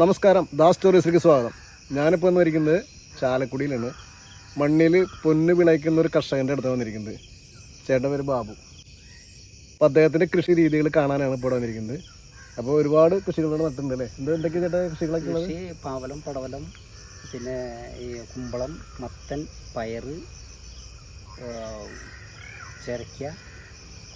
നമസ്കാരം. ദാസ് സ്റ്റോറീസിലേക്ക് സ്വാഗതം. ഞാനിപ്പോൾ വന്നിരിക്കുന്നത് ചാലക്കുടിയിലാണ്. മണ്ണിൽ പൊന്ന് വിളയിക്കുന്ന ഒരു കർഷകന്റെ അടുത്ത് വന്നിരിക്കുന്നത്. ചേട്ടൻ പേര് ബാബു. അപ്പോൾ അദ്ദേഹത്തിന്റെ കൃഷി രീതികൾ കാണാനാണ് ഇപ്പോൾ വന്നിരിക്കുന്നത്. അപ്പോൾ ഒരുപാട് കൃഷികളോട് നട്ടിട്ടുണ്ട് അല്ലേ? എന്താ എന്തൊക്കെയാണ് ചേട്ടാ കൃഷികളൊക്കെ ഉള്ളത്? പാവലം പടവലം പിന്നെ ഈ കുമ്പളം മത്തൻ പയറ് ചിരക്ക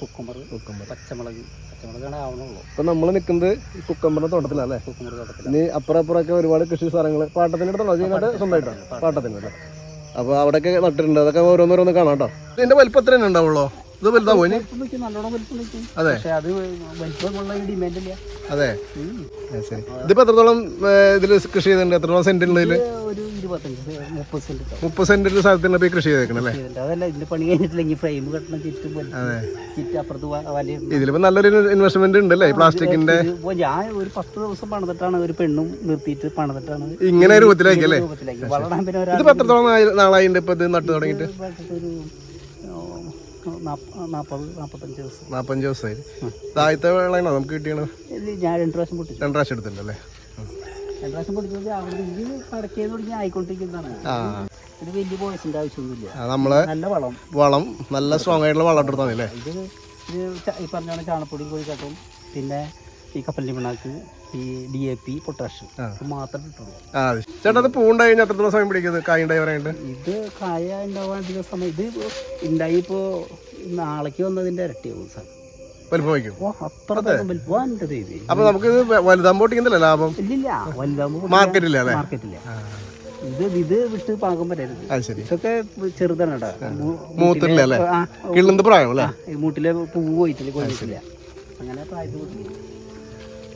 കുക്കുമ്പർ കുക്കുമ്പർ പച്ചമുളക് പച്ചമുളകാണ് ആവണുള്ളൂ നമ്മൾ നിൽക്കുന്നത് കുക്കമ്പറിന്റെ തോട്ടത്തിലല്ലേ കുക്കുമ്പർ തോട്ടത്തിൽ ഇനി അപ്പുറപ്പുറൊക്കെ ഒരുപാട് കൃഷി സ്ഥലങ്ങൾ പാട്ടത്തിന്റെ അടുത്താണോ. ചെയ്യുന്നത് സ്വന്തമായിട്ടാണ് പാട്ടത്തിന്റെ അപ്പൊ അവിടെയൊക്കെ നട്ടിട്ടുണ്ട്. അതൊക്കെ ഓരോന്നോരോന്ന് കാണാം കേട്ടോ. ഇതിന്റെ വലിപ്പത്തിൽ തന്നെ ഉണ്ടാവുള്ളൂ? ഇത് വലുതാ പോയി അതെ. അത്. ശരി. ഇതിപ്പോ എത്രത്തോളം ഇതിൽ കൃഷി ചെയ്തിട്ടുണ്ട്? എത്രത്തോളം ഇരുപത്തഞ്ച് മുപ്പത് സെന്റ് ഉണ്ടാവും. മുപ്പത് സെന്റിന്റെ സ്ഥലത്തിന്റെ ഇപ്പോൾ ഈ കൃഷി ചെയ്തേക്കണം അല്ലേ? ചെയ്തിട്ടുണ്ട്. അതല്ല പണി കഴിഞ്ഞിട്ടില്ലെങ്കിൽ ഫ്രെയിം കെട്ടണം ചുറ്റും വലിച്ച് അതെ. ചുറ്റും അപ്പുറത്ത് വ- വലിയ നല്ലൊരു ഇൻവെസ്റ്റ്മെന്റ് ഉണ്ട് അല്ലേ? പ്ലാസ്റ്റിക്കിന്റെ ഞാൻ ഒരു പത്ത് ദിവസം പണിതിട്ടാണ് ഒരു പെണ്ണും നിർത്തിയിട്ട് പണിതിട്ടാണ്. ഇങ്ങനെ രൂപത്തിലാക്കി. അല്ലേ ഇതിപ്പോൾ എത്രത്തോളം നാളായി- നാളായിട്ടുണ്ട് ഇപ്പോൾ ഇത് നട്ടു തുടങ്ങിയിട്ട്? നാൽപ്പത് നാൽപ്പത്തഞ്ച് ദിവസം. നാൽപ്പഞ്ച് ദിവസമായി ആദ്യത്തെ വെള്ളമാണോ നമുക്ക് കിട്ടിയത്? ഞാൻ രണ്ട് പ്രാവശ്യം പൊട്ടിച്ചു. രണ്ട് പ്രാവശ്യം എടുത്തിട്ടുണ്ട് അല്ലേ? രണ്ട് പ്രാവശ്യം പൊട്ടിച്ചത് അവിടെ ഇത് കടക്കേന്ന് തുടങ്ങി ആയിക്കൊണ്ടിരിക്കുന്നതാണ്. ഇത് വലിയ ബോയ്സിന്റെ ആവശ്യമൊന്നുമില്ല. നമ്മളെ നല്ല വളം. വളം നല്ല സ്ട്രോങ് ആയിട്ടുള്ള വളം എടുത്താൽ ഇത് ഇത് ഈ പറഞ്ഞ ചാണപ്പൊടിയും കോഴിക്കട്ടും പിന്നെ ഈ കപ്പലിന്റെ പിണ്ണാക്ക് ഈ ഡി എ പി പൊട്ടാഷ് മാത്രം ഇട്ടുള്ളൂ ആ ചേട്ടാ അത് പൂണ്ടായി എത്രത്തോളം സമയം പിടിക്കുന്നത് കായ ഉണ്ടായി ഇത് കായ ഉണ്ടാവാൻ അധികം സമയം ഇത് ഉണ്ടായി ഇപ്പോൾ നാളേക്ക് വന്നതിന്റെ ഇരട്ടിയാവും സാർ. നമുക്ക് ലാഭം? വലുതാകുമ്പോൾ മാർക്കറ്റില്ല മാർക്കറ്റില്ല. ഇത് ഇത് വിട്ട് പാകം വരരുത്. ഇതൊക്കെ ചെറുതാണ് കേട്ടോ. മൂട്ടിലെ പൂ പോയിട്ടില്ല കൊണ്ടിട്ടില്ല അങ്ങനെ പ്രായത്തിൽ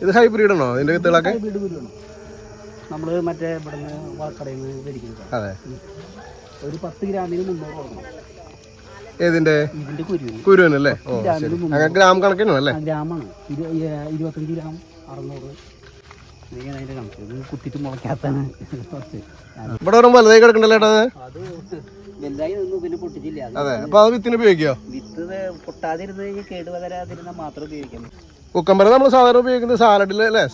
ഇത് ഹൈബ്രിഡ് ആണോ? ഇതിന്റെ വിത്തുകളൊക്കെ? നമ്മൾ മറ്റേ ഇവിടുന്ന് വാക്കടയിൽ നിന്ന് മേടിക്കുന്നത് അതെ. ഒരു പത്ത് ഗ്രാമിന് മുന്നൂറ് കൊടുക്കണം. ഏതിന്റെ? കുരുവനല്ലേ ഓ ഗ്രാമിന് ശരി. അങ്ങനെ ഗ്രാം കണക്കിനോ അല്ലേ? ഗ്രാമാണ്. ഇരുപത്തഞ്ച് ഗ്രാം അറുന്നൂറ്. മുളയ്ക്കാത്താണ് ഞാൻ- ഇവിടെ ഒരു വലുതായി കിടക്കണ്ടല്ലോ അത്? അത് വലുതായി നിന്ന് പിന്നെ പൊട്ടിച്ചില്ല. അത് അപ്പൊ അത് വിത്തിന് ഉപയോഗിക്കോ? വിത്ത് പൊട്ടാതിരുന്ന് കേടുവരാതിരുന്ന മാത്രം ഉപയോഗിക്കാൻ പറ്റും. കുക്കമ്പർ നമ്മൾ സാധാരണ ഉപയോഗിക്കുന്നത് സാലഡിൽ അല്ലേ?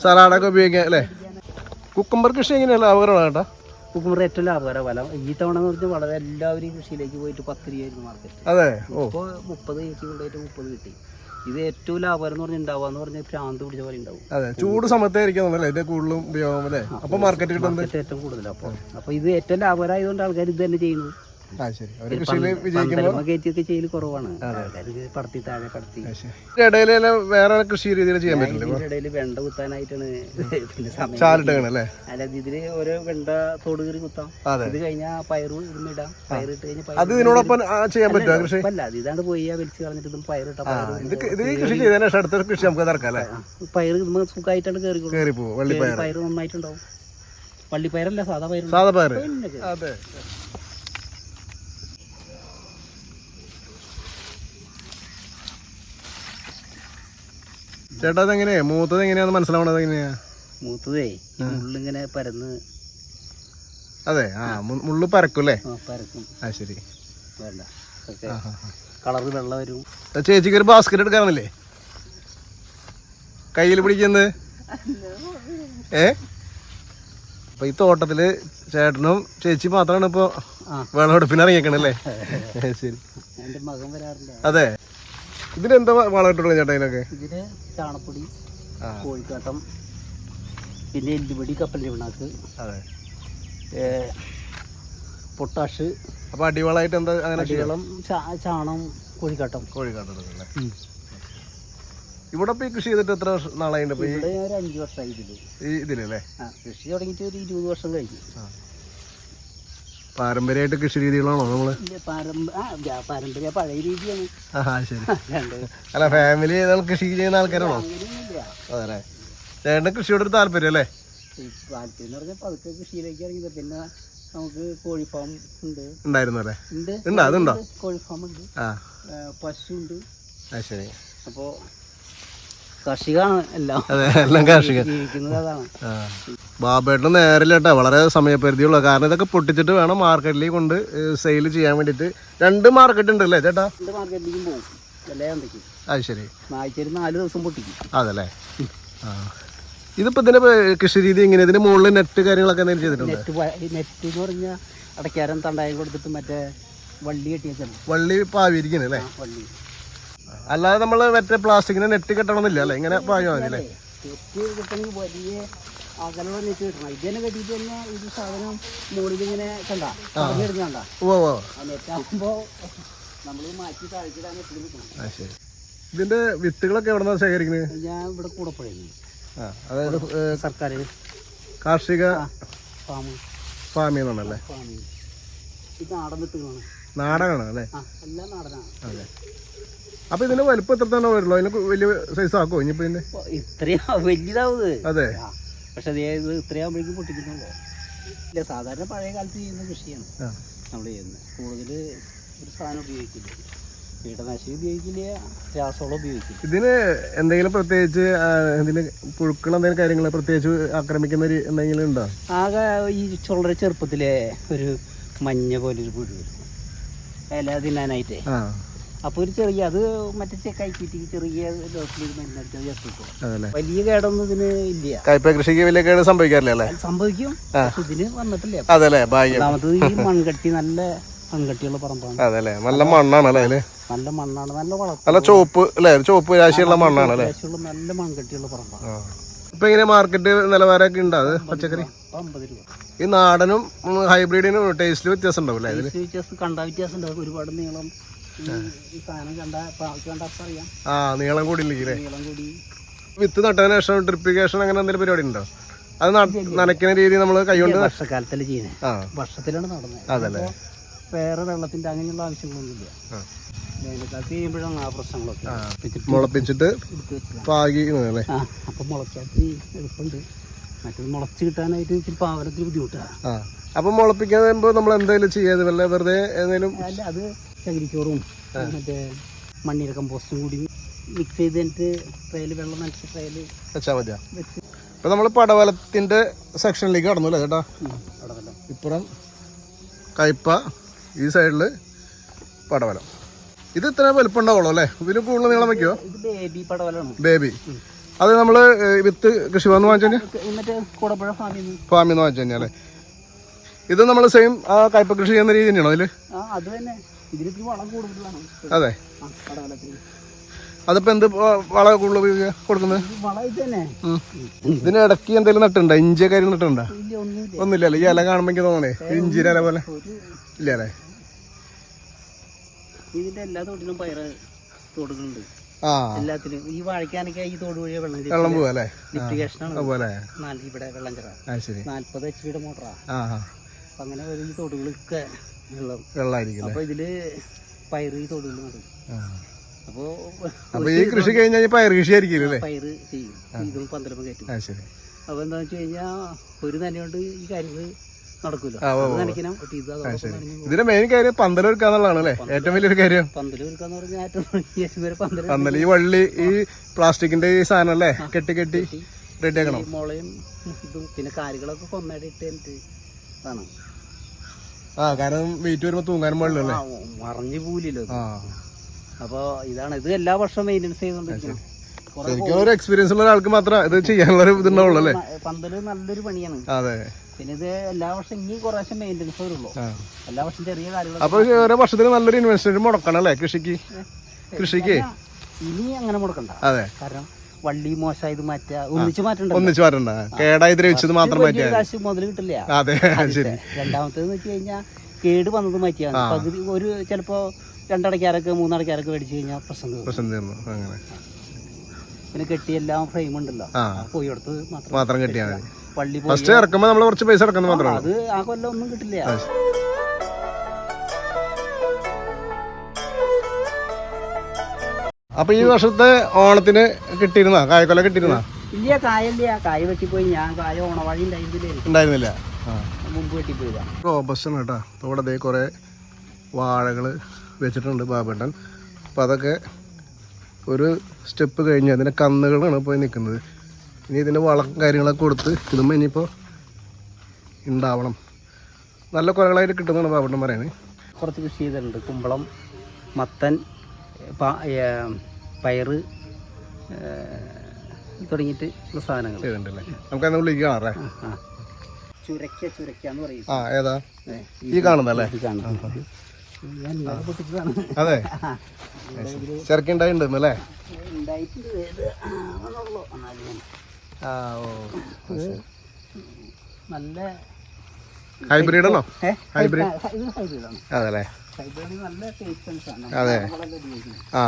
സലാഡൊക്കെ ഉപയോഗിക്കാം അല്ലേ? കുക്കമ്പർ കൃഷി എങ്ങനെയല്ല ലാഭകരമാണ് കേട്ടോ കുക്കുമ്പർ ഏറ്റവും ലാഭകര. ഫലം ഈ തവണ എന്ന് പറഞ്ഞാൽ വളരെ എല്ലാവരും കൃഷിയിലേക്ക് പോയിട്ട് പത്ത് രൂപയായിരുന്നു മാർക്കറ്റ് അതെ. ഇപ്പോൾ മുപ്പത് ചേച്ചി കൊണ്ടുപോയിട്ട് മുപ്പത് കിട്ടി. ഇത് ഏറ്റവും ലാഭകരം എന്ന് പറഞ്ഞാൽ ഉണ്ടാവുക പറഞ്ഞാൽ ഭ്രാന്ത് പിടിച്ച പോലെ ഉണ്ടാവും. അതെ. ചൂട് സമയത്തായിരിക്കും തോന്നുന്നല്ലേ ഇത് കൂടുതലും ഉപയോഗം അല്ലേ? അപ്പോൾ മാർക്കറ്റ് കിട്ടുന്നത്? ഏറ്റവും കൂടുതൽ. അപ്പോൾ അപ്പോൾ ഇത് ഏറ്റവും ലാഭകരമായതുകൊണ്ട് ആൾക്കാർ ഇത് തന്നെ ചെയ്യുന്നു കയറ്റിയൊക്കെ ചെയ്യൽ കുറവാണ്. പടത്തി താഴെ വേറെ കൃഷി രീതിയിൽ ചെയ്യാൻ പറ്റില്ല? ഇടയിൽ വെണ്ട കുത്താനായിട്ടാണ് പിന്നെ ഇതിൽ ഓരോ വെണ്ട തോട് കയറി കുത്താം. അതെ. ഇത് കഴിഞ്ഞാൽ പയറ് ഇടുന്നിടാം പയറിട്ട് കഴിഞ്ഞാൽ അല്ല അത് ഇതാണ്ട് പോയി വലിച്ചു കളഞ്ഞിട്ട് ഇതും പയറിട്ട പയറ് ഇതുമ്പോ സുഖമായിട്ടാണ് കയറി വള്ളിപ്പയർ പയറ് നന്നായിട്ടുണ്ടാവും. വള്ളിപ്പയറല്ല സാധാ പയറ്. സാധാ പയർ. അതെ. ചേട്ടാ അതെങ്ങനെയാ? മൂത്തത് എങ്ങനെയാന്ന് മനസ്സിലാവണത് എങ്ങനെയാ? മൂത്തതേ മുള്ളിങ്ങനെ പരന്ന് അതെ ആ മുള്ളു പരക്കും അല്ലേ പരക്കും. ആ ശരി. വേണ്ട വെള്ളം വരും. ചേച്ചിക്ക് ഒരു ബാസ്ക്കറ്റ് എടുക്കാറില്ലേ കയ്യിൽ പിടിക്കുന്നത് ഏ? അപ്പൊ ഈ തോട്ടത്തിൽ ചേട്ടനും ചേച്ചി മാത്രമാണ് ഇപ്പൊ. വിളവെടുപ്പിന് ഇറങ്ങിയേക്കണല്ലേ? ശരി. എന്റെ മകൻ എന്താ വളം ഇട്ടു ചേട്ടാ ഇതിനൊക്കെ? ഇതിന് ചാണപ്പൊടി. കോഴിക്കാട്ടം പിന്നെ എല്ലുപൊടി കപ്പലിന്റെ പിണ്ണാക്ക് അതെ. പൊട്ടാഷ് അപ്പൊ അടിവളായിട്ട് എന്താ അങ്ങനെ അടിവളം ചാണം കോഴിക്കാട്ടം. കോഴിക്കാട്ടം. ഇവിടെ ഇപ്പൊ ഈ കൃഷി ചെയ്തിട്ട് എത്ര വർഷം നാളായിട്ട് അഞ്ച് വർഷമായി ഇതിൽ. ഇതിലല്ലേ കൃഷി തുടങ്ങിയിട്ട് ഒരു ഇരുപത് വർഷം കഴിഞ്ഞു. പാരമ്പര്യമായിട്ട് കൃഷി രീതികളാണോ നമ്മൾ? പാരമ്പര്യ പഴയ രീതിയാണ്. ശരി. അല്ല ഫാമിലി കൃഷി ചെയ്യുന്ന ആൾക്കാരാണോ? അതെ. ചേട്ടന് കൃഷിയോട് ഒരു താല്പര്യം അല്ലേ? താല്പര്യം എന്ന് പറഞ്ഞാൽ പതുക്കെ കൃഷിയിലേക്ക് ഇറങ്ങിയത്. പിന്നെ നമുക്ക് കോഴി ഫാം ഉണ്ട്. ഉണ്ടായിരുന്നു അല്ലേ? ഉണ്ട്. അതുണ്ടോ? പശു ഉണ്ട്. ശരി. അപ്പോൾ കർഷികാണ് എല്ലാം. കാർഷിക ജീവിക്കുന്നത് അതാണ്. ആ. ബാബേട്ടന് നേരില്ലട്ടെ വളരെ സമയപരിധിയുള്ള. കാരണം ഇതൊക്കെ പൊട്ടിച്ചിട്ട് വേണം മാർക്കറ്റിലേക്ക് കൊണ്ട് സെയിൽ ചെയ്യാൻ വേണ്ടിയിട്ട്. രണ്ട് മാർക്കറ്റ് ഉണ്ട് അല്ലേ ചേട്ടാ? രണ്ട് മാർക്കറ്റിലേക്കും പോകും. എല്ലാ എന്തൊക്കെയും അത് ശരി. ആഴ്ചയിൽ നാല് ദിവസം പൊട്ടിക്കും. അതല്ലേ? ആ. ഇതിപ്പോ ഇതിന്റെ കൃഷി രീതി ഇങ്ങനെ ഇതിന്റെ മുകളിൽ നെറ്റ് കാര്യങ്ങളൊക്കെ എന്തെങ്കിലും ചെയ്തിട്ടുണ്ട്? നെറ്റ് എന്ന് പറഞ്ഞാൽ അടക്കാരം തണ്ടായം കൊടുത്തിട്ട് മറ്റേ വള്ളി കെട്ടിയാണ് വള്ളി അല്ലേ? ആ വള്ളി. അല്ലാതെ നമ്മൾ മറ്റേ പ്ലാസ്റ്റിക്കിന് നെറ്റ് കെട്ടണമെന്നില്ല അല്ലേ? ഇങ്ങനെ പായോ നെറ്റ് കിട്ടണമെങ്കിൽ വലിയ അകലുള്ള നെറ്റ് കിട്ടണം ഇതിനെ കെട്ടിട്ട് തന്നെ ഇത് സാധനം മുകളിൽ ഇങ്ങനെ കണ്ട? പറഞ്ഞു കണ്ട? ഓ ഓ ആ നെറ്റ് നമ്മൾ മാറ്റി താഴ്ത്തിടാൻ എപ്പോഴും കിട്ടണം ഇതിന്റെ വിത്തുകളൊക്കെ എവിടെ നിന്നാണ് ശേഖരിക്കുന്നത് ഞാൻ ഇവിടെ കൂടെ പോയിരുന്നു ആ അതായത് സർക്കാർ കാർഷിക ഫാമിൽ നിന്നാണല്ലേ? ഫാമിങ് ഇത് നാടൻ വിത്തുകളാണ്. നാടകമാണ് അല്ലേ എല്ലാം നാടനാണ്. അതെ. അപ്പൊ ഇതിന്റെ വലുപ്പം എത്ര തന്നെ വരുള്ളൂ? അതിന് വലിയ സൈസ് ആക്കോ? ഇനിയിപ്പോ ഇതിന്റെ ഇത്രയാ വലുതാവുന്നത് അതെ. പക്ഷെ അതേ ഇത് ഇത്രയാകുമ്പോഴേക്കും പൊട്ടിക്കുന്നുള്ളൂ ഇല്ല സാധാരണ പഴയ കാലത്ത് ചെയ്യുന്ന കൃഷിയാണ്. നമ്മൾ ചെയ്യുന്നത്. കൂടുതൽ ഒരു സാധനം ഉപയോഗിക്കില്ല. കീടനാശിനി ഉപയോഗിക്കില്ല രാസവളം ഉപയോഗിക്കില്ല. ഇതിന് എന്തെങ്കിലും പ്രത്യേകിച്ച് ഇതിന് പുഴുക്കൾ എന്തെങ്കിലും കാര്യങ്ങൾ പ്രത്യേകിച്ച് ആക്രമിക്കുന്ന ഒരു എന്തെങ്കിലും ഉണ്ടോ? ആകെ ഈ വളരെ ചെറുപ്പത്തിലെ ഒരു മഞ്ഞ പോലെ ഒരു പുഴു വരും. ഇല തിന്നാനായിട്ടേ. ആ. അപ്പോൾ ഒരു ചെറിയ അത് മറ്റേ ചെക്കായിക്കിട്ട് ചെറിയ വലിയ കേടൊന്നും ഇതിന് ഇല്ല. കയ്പ കൃഷിക്ക് വലിയ കേട് സംഭവിക്കാറില്ല അല്ലേ? സംഭവിക്കും. ഇതിന് വന്നിട്ടില്ല. അതല്ലേ? ഭാഗ്യം. ഒന്നാമത്തത് ഈ മൺകട്ടി നല്ല മൺകട്ടിയുള്ള പറമ്പാണ്. അതല്ലേ? നല്ല മണ്ണാണ് അല്ലേ നല്ല മണ്ണാണ്. നല്ല വളം നല്ല ചോപ്പ് അല്ലേ? ചോപ്പ് രാശിയുള്ള മണ്ണാണ് അല്ലേ? നല്ല മൺകട്ടിയുള്ള പറമ്പാണ്. ഇപ്പൊ ഇങ്ങനെ മാർക്കറ്റ് നിലവാരമൊക്കെ ഉണ്ട് അത് പച്ചക്കറി? ഈ നാടനും ഹൈബ്രിഡിനും ടേസ്റ്റിൽ വ്യത്യാസം ഉണ്ടാവും അല്ലേ ഇതിൽ ടേസ്റ്റ് വ്യത്യാസം കണ്ട വ്യത്യാസം ഉണ്ടാവും. ഒരുപാട് നീളം ആ നീളം കൂടി. ഇല്ലേ വിത്ത് നട്ടതിന് ശേഷം ഡ്രിപ്പിക്കേഷൻ അങ്ങനെ എന്തെങ്കിലും പരിപാടി ഉണ്ടോ? അത് നനയ്ക്കുന്ന രീതി നമ്മൾ കൈകൊണ്ട് വർഷക്കാലത്തല്ലേ ചെയ്യുന്നത് വർഷത്തിലാണ് നടന്നത് അതല്ലേ. വേറെ വെള്ളത്തിന്റെ അങ്ങനെയുള്ള ആവശ്യങ്ങളൊന്നുമില്ല. വേനൽക്കാലത്ത് ചെയ്യുമ്പോഴാണ് ആ പ്രശ്നങ്ങളൊക്കെ മുളപ്പിച്ചിട്ട് പാകി അപ്പൊ മുളയ്ക്കാത്തി എളുപ്പമുണ്ട് മറ്റത് മുളച്ച് കിട്ടാനായിട്ട് ഇച്ചിരി പാവനത്തിന് ബുദ്ധിമുട്ടാണ് അപ്പൊ മുളപ്പിക്കാൻ വരുമ്പോ നമ്മൾ എന്തെങ്കിലും ചെയ്യാതെ വല്ല വെറുതെ എന്തെങ്കിലും അല്ല അത് ചകിരിച്ചോറും മറ്റേ മണ്ണിര കമ്പോസ്റ്റും കൂടി മിക്സ് ചെയ്തിട്ട് ട്രയൽ വെള്ളം നനച്ച് ട്രയൽ വെച്ചാൽ മതിയാ. ഇപ്പൊ നമ്മൾ പടവലത്തിന്റെ സെക്ഷനിലേക്ക് കടന്നു അല്ലേ ചേട്ടാ? ഇപ്പുറം കയ്പ ഈ സൈഡിൽ പടവലം. ഇത് ഇത്ര വലുപ്പം ഉണ്ടാവുള്ളൂ അല്ലേ? ഇതിന് കൂടുതൽ നീളം വെക്കോ ബേബി പടവലാണ് ബേബി അത് നമ്മൾ വിത്ത് കൃഷി വന്ന് വാങ്ങിച്ചു ഫാമിൽ നിന്ന്. വാങ്ങിച്ചു അല്ലേ? ഇത് നമ്മൾ സെയിം ആ കയ്പ കൃഷി ചെയ്യുന്ന രീതി തന്നെയാണോ അതിൽ? അത് അതിപ്പോ എന്ത് വളം കൂടുതൽ കൊടുക്കുന്നത്. ഇതിന് ഇടയ്ക്ക് എന്തെങ്കിലും നട്ടുണ്ടോ ഇഞ്ചി കാര്യം നട്ടുണ്ടോ ഒന്നുമില്ല. ഒന്നുമില്ലല്ലേ ഈ ഇല കാണുമ്പോ എനിക്ക് തോന്നണേ ഇഞ്ചിയുടെ ഇല പോലെ. ഇല്ല അല്ലേ? ഇതിന്റെ എല്ലാ തോട്ടിലും പയറ് തോടുകളുണ്ട്. ആ. എല്ലാത്തിലും ഈ വാഴയ്ക്കാനൊക്കെ ഈ തോട് വഴിയെ വെള്ളം വെള്ളം പോവാ അല്ലേ? ലിപ്റ്റിക്കേഷനാണ് അതുപോലെ. നാല് ഇവിടെ വെള്ളം ചെറ നാല്പത് എച്ച് പിയുടെ മോട്ടറാ. അപ്പൊ അങ്ങനെ ഈ തോടുകളൊക്കെ വെള്ളം. വെള്ളമായിരിക്കും അപ്പൊ ഇതിൽ പയറ് ഈ തോടുകൾ നടക്കും. അപ്പോ അപ്പൊ ഈ കൃഷി കഴിഞ്ഞ് കഴിഞ്ഞാൽ പയർ കൃഷി ആയിരിക്കും അല്ലേ പയറ് ചെയ്യും. ഇതും പന്തലപ്പം കയറ്റും. അപ്പൊ എന്താന്ന് വെച്ച് കഴിഞ്ഞാ ഒരു നനയോണ്ട് ഈ കാര്യങ്ങൾ നടക്കൂല. ഇതിന്റെ മെയിൻ കാര്യം പന്തൽ ഒരുക്കാന്നുള്ളതാണ് അല്ലേ? ഏറ്റവും വലിയൊരു കാര്യം. പന്തൽ ഈ വള്ളി ഈ പ്ലാസ്റ്റിക്കിന്റെ ഈ സാധനം അല്ലേ? കെട്ടി കെട്ടി റെഡി ആക്കണം ഈ മുളയും ഇതും പിന്നെ കാര്യങ്ങളൊക്കെ കൊന്നായിട്ട് ആ കാരണം വെയിറ്റ് വരുമ്പോ തൂങ്ങാനും പാടില്ലല്ലേ മറിഞ്ഞു പോലില്ലോ അപ്പൊ ഇതാണ് ഇത് എല്ലാ വർഷവും മെയിന്റെ ചെയ്തോണ്ടിരിക്കണം. ശരിക്കും ഒരു എക്സ്പീരിയൻസ് ഉള്ള ഒരാൾക്ക് മാത്രം ഇത് ചെയ്യാനുള്ള ഒരു ഇതുണ്ടാവുള്ളൂ അല്ലേ? പന്തൽ നല്ലൊരു പണിയാണ്. അതെ. പിന്നെ ഇത് എല്ലാ വർഷം ഇനി കുറേശ്ശെ മെയിന്റെനൻസ് വരുള്ളൂ. എല്ലാ വർഷം ചെറിയ കാര്യങ്ങൾ അപ്പൊ ഓരോ നല്ലൊരു ഇൻവെസ്റ്റ്മെന്റ് മുടക്കണം അല്ലേ കൃഷിക്ക്? കൃഷിക്ക്? ഇനി അങ്ങനെ മുടക്കണ്ട. അതെ. കാരണം വള്ളി മോശമായത് മാറ്റാ ഒന്നിച്ച് മാറ്റണ്ട ഒന്നിച്ച് മാറ്റണ്ട. കേടായി ദ്രവിച്ചത് മാത്രം മാറ്റിയാ. കാശ് മുതൽ കിട്ടില്ല. അതെ ശരി. രണ്ടാമത്തേന്ന് വെച്ച് കഴിഞ്ഞാൽ കേട് വന്നത് മാറ്റിയാണ്. പകുതി ഒരു ചിലപ്പോ രണ്ടടക്കാരൊക്കെ മൂന്നടക്കാരൊക്കെ മേടിച്ചു കഴിഞ്ഞാൽ പ്രശ്നം പ്രശ്നം തീർന്നു. അങ്ങനെ. പിന്നെ കെട്ടിയെല്ലാം ഫ്രെയിം ഉണ്ടല്ലോ. ആ. പോയി അടുത്ത് മാത്രം മാത്രം പള്ളി മതി ഫസ്റ്റ് ഇറക്കുമ്പോ നമ്മൾ കുറച്ച് പൈസ ഇറക്കുന്നത് മാത്രമേ അത് ആ കൊല്ലം ഒന്നും കിട്ടില്ല. അപ്പൊ ഈ വർഷത്തെ ഓണത്തിന് കിട്ടിയിരുന്ന? കായക്കൊല കിട്ടിയിരുന്ന? ഇല്ല കായല്ല. കായ വെട്ടിപ്പോയി. ഞാൻ കായ ഓണവാഴി ഉണ്ടായിരുന്നില്ലേ മുമ്പ് വെട്ടിപ്പോയതാ. റോബസ്റ്റാണ് കേട്ടോ. ഇവിടെ അതേ കുറേ വാഴകൾ വെച്ചിട്ടുണ്ട് ബാബേട്ടൻ. അപ്പൊ അതൊക്കെ ഒരു സ്റ്റെപ്പ് കഴിഞ്ഞ്. അതിന്റെ കന്നുകളാണ് പോയി നിൽക്കുന്നത്. ഇനി ഇതിന്റെ വളം കാര്യങ്ങളൊക്കെ കൊടുത്ത് ഇതുമ്പോൾ ഇനിയിപ്പോൾ ഉണ്ടാവണം നല്ല കുലകളായിട്ട് കിട്ടുന്നതാണ് പാവട്ടം പറയുന്നത്. കുറച്ച് കൃഷി ചെയ്തിട്ടുണ്ട്. കുമ്പളം മത്തൻ പയറ് തുടങ്ങിയിട്ട് ഉള്ള സാധനങ്ങൾ. ചെയ്തിട്ടുണ്ടല്ലേ? നമുക്ക് അതിനുള്ളിൽ കാണാറേ ചുരക്ക ചുരക്ക എന്ന് പറയും. ആ ഏതാ? ഈ കാണുന്നല്ലേ ഈ കാണുന്നത്. അതെ. ചെറുക്കുണ്ടായിട്ടുണ്ട് അല്ലേ? ഉണ്ടായിട്ടുണ്ട്. ആ ഓ നല്ല ഹൈബ്രിഡ്? ആണോ? ഹൈബ്രിഡ് അതെല്ലേ? അതെ. ആ.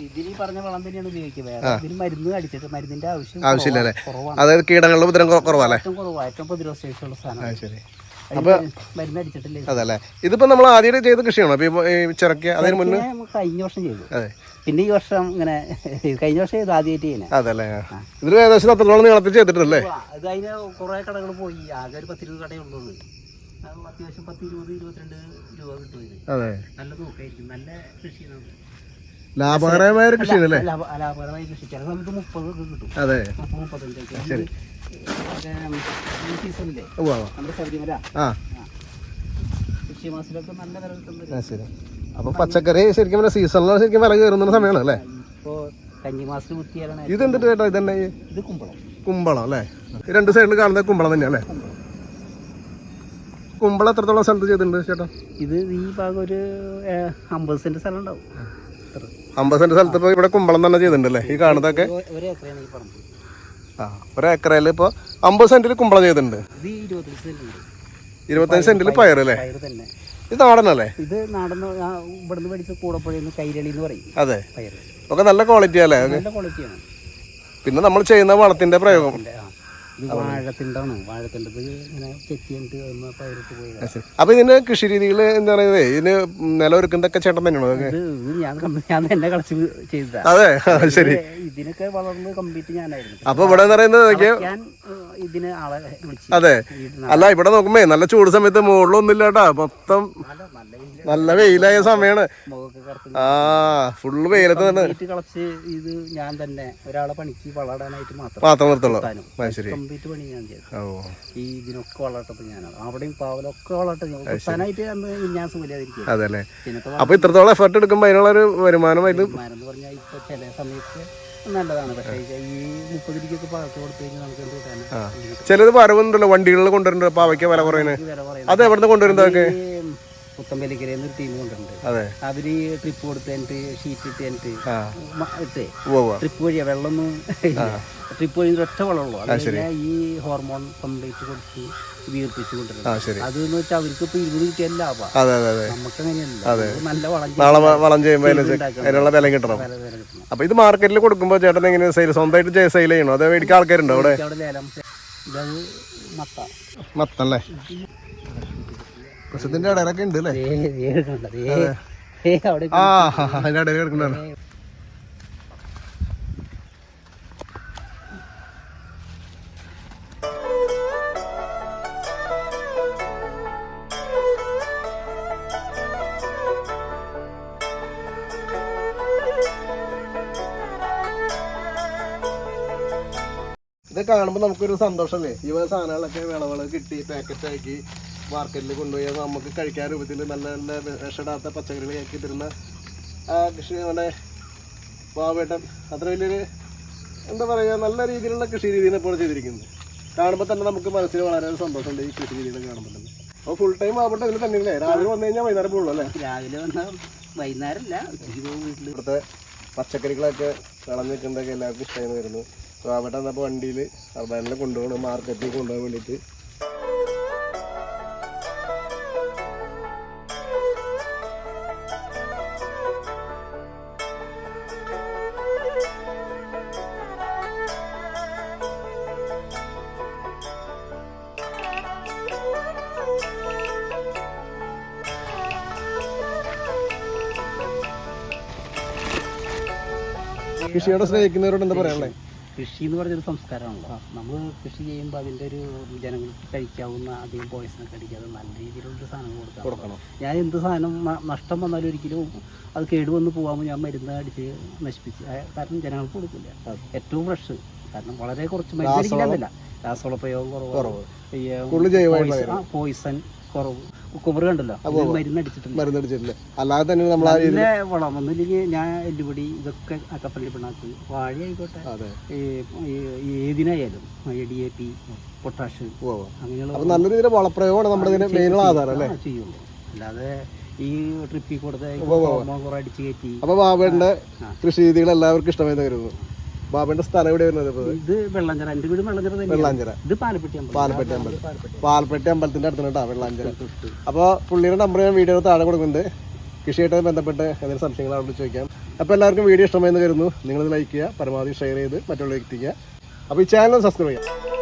ഇതിൽ പറഞ്ഞ വളം തന്നെയാണ് ഉപയോഗിക്കുക വേറെ ഇതിന് മരുന്ന് അടിച്ചിട്ട് മരുന്നിന്റെ ആവശ്യം ആവശ്യമില്ലല്ലേ കുറവാണ്. അതായത് കീടങ്ങളുടെ ഉപദ്രവം കുറ- കുറവല്ലേ ഏറ്റവും കുറവാണ് ഏറ്റവും പ്രതിരോധ ശേഷിയുള്ള സാധനം ശരി. അടിച്ചിട്ടില്ലേ അതല്ലേ. ഇതിപ്പോ നമ്മൾ ആദ്യം ചെയ്ത കൃഷിയാണോ? അപ്പൊ ചിറക്കിയ അതിന് മുന്നേ? കഴിഞ്ഞ വർഷം ചെയ്തു. അതെ. പിന്നെ ഈ വർഷം ഇങ്ങനെ കഴിഞ്ഞ വർഷം ചെയ്തു ആദ്യമായിട്ട് ചെയ്യുന്നത് അതല്ലേ. ഇതിൽ ഏകദേശം അത്രത്തോളം നീളത്തിൽ ചെയ്തിട്ടുണ്ടല്ലേ അത് അതിന് കുറെ കടകൾ പോയി. ആകെ ഒരു പത്തിരുപത് കടയേ ഉള്ളൂ അത് അത്യാവശ്യം പത്ത് ഇരുപത് ഇരുപത്തിരണ്ട് രൂപ കിട്ടും അതെ. നല്ല തൂക്കായിരിക്കും നല്ല കൃഷി ലാഭകരമായ കൃഷി ലാഭകരമായ കൃഷി ചില സമയത്ത് മുപ്പത് കിട്ടും. അതെ. മുപ്പത് മുപ്പത്തഞ്ചൊക്കെ. സീസണില്ലേ ഉവ്വ നമ്മുടെ ശബരിമല ആ. കൃഷി മാസത്തിലൊക്കെ നല്ല വില കിട്ടുന്നത് ആ, ശരി. അപ്പൊ പച്ചക്കറി ശരിക്കും പറഞ്ഞാൽ സീസണിലാണ് ശരിക്കും വില കയറുന്ന സമയമാണ് അല്ലേ? ഇത് എന്തിട്ട് ചേട്ടാ ഇതന്നെ? ഇത് കുമ്പളം. കുമ്പളം അല്ലേ? രണ്ട് സൈഡിൽ കാണുന്നത് കുമ്പളം തന്നെയാ അല്ലേ? കുമ്പളം. എത്രത്തോളം സ്ഥലത്ത് ചെയ്തിട്ടുണ്ട് ചേട്ടാ? ഇത് ഈ ഭാഗം ഒരു അമ്പത് സെന്റ് സ്ഥലം ഉണ്ടാവും. അമ്പത് സെന്റ് സ്ഥലത്ത് ഇവിടെ കുമ്പളം തന്നെ ചെയ്തിട്ടുണ്ടല്ലേ ഈ കാണുന്നതൊക്കെ? ആ ഒരു ഏക്കറയിൽ ഇപ്പോൾ അമ്പത് സെന്റിൽ കുമ്പളം ചെയ്തിട്ടുണ്ട്. ഇരുപത്തഞ്ച് സെന്റ് സെന്റിൽ പയർ അല്ലേ? ഇത് നാടനല്ലേ ഇത് നാടൻ ഇവിടുന്ന് പഠിച്ച കൂടപ്പുഴയിൽ കൈരളി എന്ന് പറയും. അതെ. ഒക്കെ നല്ല ക്വാളിറ്റി അല്ലേ? നല്ല ക്വാളിറ്റിയാണ് പിന്നെ നമ്മൾ ചെയ്യുന്ന വളത്തിന്റെ പ്രയോഗം. ഇത് ഇങ്ങനെ ചെയ്തിട്ട് പയറിട്ട് പോയത്. അപ്പൊ ഇതിന് കൃഷി രീതികൾ എന്താ പറയുന്നത് ഇതിന് നിലം ഒരുക്കുന്നതൊക്കെ ചേട്ടൻ തന്നെയാണോ? ഇത് ഞാൻ ഞാൻ തന്നെ കളച്ച് ചെയ്തതാ. അതെ ശരി ഇത് ഇതിനൊക്കെ വളർന്ന് കംപ്ലീറ്റ് ഞാനായിരുന്നു. അപ്പൊ ഇവിടെ എന്ന് പറയുന്നത് ഞാൻ ഇതിന് ആളെ വിളിച്ചു അതെ. അല്ല ഇവിടെ നോക്കുമ്പോ നല്ല ചൂട് സമയത്ത് മുകളിലൊന്നും ഇല്ലാട്ടാ. മൊത്തം നല്ല നല്ല വെയിൽ നല്ല വെയിലായ സമയമാണ് കറുത്ത് ആ ഫുള്ള് വെയിലത്ത് തന്നെ കളച്ച് ഇത് ഞാൻ തന്നെ ഒരാളെ പണിക്ക് വളരാനായിട്ട് മാത്രം നിർത്തുള്ളൂ. താനും. ആ ശരി. കംപ്ലീറ്റ് പണി ഞാൻ ചെയ്തു. ഓ. ഈ ഇതിനൊക്കെ വളർത്തപ്പോ ഞാനാണ് അവിടെയും പാവലൊക്കെ ഞാൻ സുഖമില്ലാതിരിക്കും അതെ പിന്നത്തെ അപ്പൊ ഇത്രത്തോളം എഫർട്ട് എടുക്കുമ്പോ അതിനുള്ളൊരു വരുമാനം അതിൽ മരുന്ന് പറഞ്ഞാൽ ഇപ്പൊ ചില സമയത്ത് നല്ലതാണ്. പക്ഷേ ഈ മുപ്പത് രൂപയ്ക്കൊക്കെ പാകത്ത് കൊടുത്തു കഴിഞ്ഞാൽ നമുക്ക് എന്ത് കിട്ടാനാ? ചിലത് വരവുണ്ടല്ലോ വണ്ടികളിൽ കൊണ്ടുവരുന്നുണ്ട്. അപ്പൊ അവയ്ക്ക് വില കുറയുന്നത്. അത് എവിടെ നിന്ന് കൊണ്ടുവരുന്നതൊക്കെ പുത്തമ്പലിക്കരയിൽ നിന്ന് ഒരു ടീം കൊണ്ടുണ്ട്. അവർ ട്രിപ്പ് കൊടുത്ത് കഴിഞ്ഞിട്ട് ഷീറ്റ് ഇട്ട് കഴിഞ്ഞിട്ട് ആ. മ- ഇട്ടേ. ട്രിപ്പ് വഴിയാ വെള്ളമൊന്നും ട്രിപ്പ് വഴി ഒറ്റ വെള്ളമുള്ളൂ. അതായത് ഈ ഹോർമോൺ കംപ്ലീറ്റ് കൊടുത്ത് വീർപ്പിച്ചു ശരി. അത് എന്ന് വെച്ചാൽ അവർക്ക് ഇപ്പൊ ഇരുപത് കിട്ടിയാൽ ലാഭാ. നമുക്ക് അങ്ങനെയല്ല നല്ല വളം വളം ചെയ്യുമ്പോൾ വില കിട്ടണം. അപ്പൊ ഇത് മാർക്കറ്റിൽ കൊടുക്കുമ്പോൾ ചേട്ടൻ എങ്ങനെ സെയിൽ സ്വന്തമായിട്ട് സെയിൽ ചെയ്യണോ? അത് മേടിക്കാൻ ആൾക്കാരുണ്ടോ അവിടെ? അവിടെ കൃഷത്തിന്റെ ഇടയിലൊക്കെ ഉണ്ട് അല്ലേ? ആ അതിന്റെ ഇടയിൽ കിടക്കുന്നതാണ്. ഇത് കാണുമ്പോൾ നമുക്കൊരു സന്തോഷമല്ലേ? ഈ സാധനങ്ങളൊക്കെ വിളവുകൾ കിട്ടി പാക്കറ്റ് ആക്കി. മാർക്കറ്റിൽ കൊണ്ടുപോയി നമുക്ക് കഴിക്കാൻ രൂപത്തിൽ നല്ല നല്ല വിഷമിടാത്ത പച്ചക്കറികൾ ആക്കി തരുന്ന ആ കൃഷി നമ്മുടെ ബാബേട്ടൻ അത്ര വലിയൊരു എന്താ പറയുക നല്ല രീതിയിലുള്ള കൃഷി രീതിയാണ് ഇപ്പോൾ ചെയ്തിരിക്കുന്നത്. കാണുമ്പോൾ തന്നെ നമുക്ക് മനസ്സിൽ വളരെ സന്തോഷമുണ്ട് ഈ കൃഷി രീതികൾ കാണുമ്പോൾ തന്നെ. അപ്പോൾ ഫുൾ ടൈം ആവട്ടെ ഇതിൽ തന്നെ അല്ലേ രാവിലെ വന്നു കഴിഞ്ഞാൽ വൈകുന്നേരം പോകുള്ളൂ അല്ലേ? രാവിലെ വന്നാൽ വൈകുന്നേരമല്ല ഉച്ചയ്ക്ക് പോകും വീട്ടിൽ ഇവിടുത്തെ പച്ചക്കറികളൊക്കെ വിളഞ്ഞ് നിൽക്കുന്നതൊക്കെ എല്ലാവർക്കും ഇഷ്ടമായി വരുന്നു അപ്പോൾ അവിടെ വണ്ടിയിൽ അർബാനിൽ കൊണ്ടുപോകണം മാർക്കറ്റിൽ കൊണ്ടുപോകാൻ വേണ്ടിയിട്ട്. കൃഷിയോടെ സ്നേഹിക്കുന്നവരോട് എന്താ പറയാനുള്ളത്? കൃഷി എന്ന് പറഞ്ഞൊരു സംസ്കാരമാണല്ലോ. നമ്മൾ കൃഷി ചെയ്യുമ്പോൾ അതിന്റെ ഒരു ജനങ്ങൾക്ക് കഴിക്കാവുന്ന അധികം പോയിസണൊക്കെ അടിക്കാതെ നല്ല രീതിയിലുള്ള സാധനം കൊടുക്കാം കൊടുക്കണം. ഞാൻ എന്ത് സാധനം നഷ്ടം വന്നാലും ഒരിക്കലും അത് കേടുവന്ന് പോകാമോ ഞാൻ മരുന്ന് അടിച്ച് നശിപ്പിച്ച്. കാരണം ജനങ്ങൾക്ക് കൊടുക്കില്ല. ഏറ്റവും ഫ്രഷ് കാരണം വളരെ കുറച്ച് മരുന്ന് അടിക്കില്ല രാസവള പ്രയോഗം കുറവ്. പോയിസൺ കുറവ്. കുക്കുമ്പർ കണ്ടല്ലോ? അതിന് മരുന്ന് അടിച്ചിട്ടില്ല മരുന്നടിച്ചിട്ടില്ല? അല്ലാതെ തന്നെ നമ്മൾ നല്ല വളം ഒന്നില്ലെങ്കിൽ ഞാൻ എല്ലുപൊടി ഇതൊക്കെ അക്കപ്പള്ളി പിണ്ണാക്ക് വാഴ ആയിക്കോട്ടെ. ഏതിനായാലും ഡി എ പി പൊട്ടാഷ്. അങ്ങനെയുള്ള നല്ല രീതിയിൽ വളപ്രയോഗമാണ് നമ്മുടെ ആധാരം അല്ലേ? ചെയ്യുള്ളൂ അല്ലാതെ ഈ ട്രിപ്പിൽ കൊടുത്ത അടിച്ചു കയറ്റി. അപ്പൊ ബാബയുടെ. കൃഷി രീതികൾ എല്ലാവർക്കും ഇഷ്ടമായി വരുന്നു ബാബയുടെ സ്ഥലം എവിടെ വരുന്നത് ഇത്? ഇത് വെള്ളഞ്ചര എന്റെ വീട് വെള്ളഞ്ചര വെള്ളാഞ്ചിറ ഇത് പാലപ്പെട്ടി അമ്പലം. പാലപ്പെട്ടി അമ്പലം. പാലപ്പെട്ടി അമ്പലത്തിന്റെ അടുത്താണ് കേട്ടോ വെള്ളാഞ്ചിറ തൊട്ട് അപ്പോൾ പുള്ളിയുടെ നമ്പർ ഞാൻ വീഡിയോ താഴെ കൊടുക്കുന്നുണ്ട്. കൃഷിയായിട്ട് ബന്ധപ്പെട്ട് എന്തെങ്കിലും സംശയങ്ങൾ അവിടെ ചോദിക്കാം. അപ്പോൾ എല്ലാവർക്കും വീഡിയോ ഇഷ്ടമായെന്ന് കരുതുന്നു. നിങ്ങളിത് ലൈക്ക് ചെയ്യുക പരമാവധി ഷെയർ ചെയ്ത് മറ്റുള്ളവർക്ക് എത്തിക്കുക. അപ്പോൾ ഈ ചാനൽ സബ്സ്ക്രൈബ് ചെയ്യാം.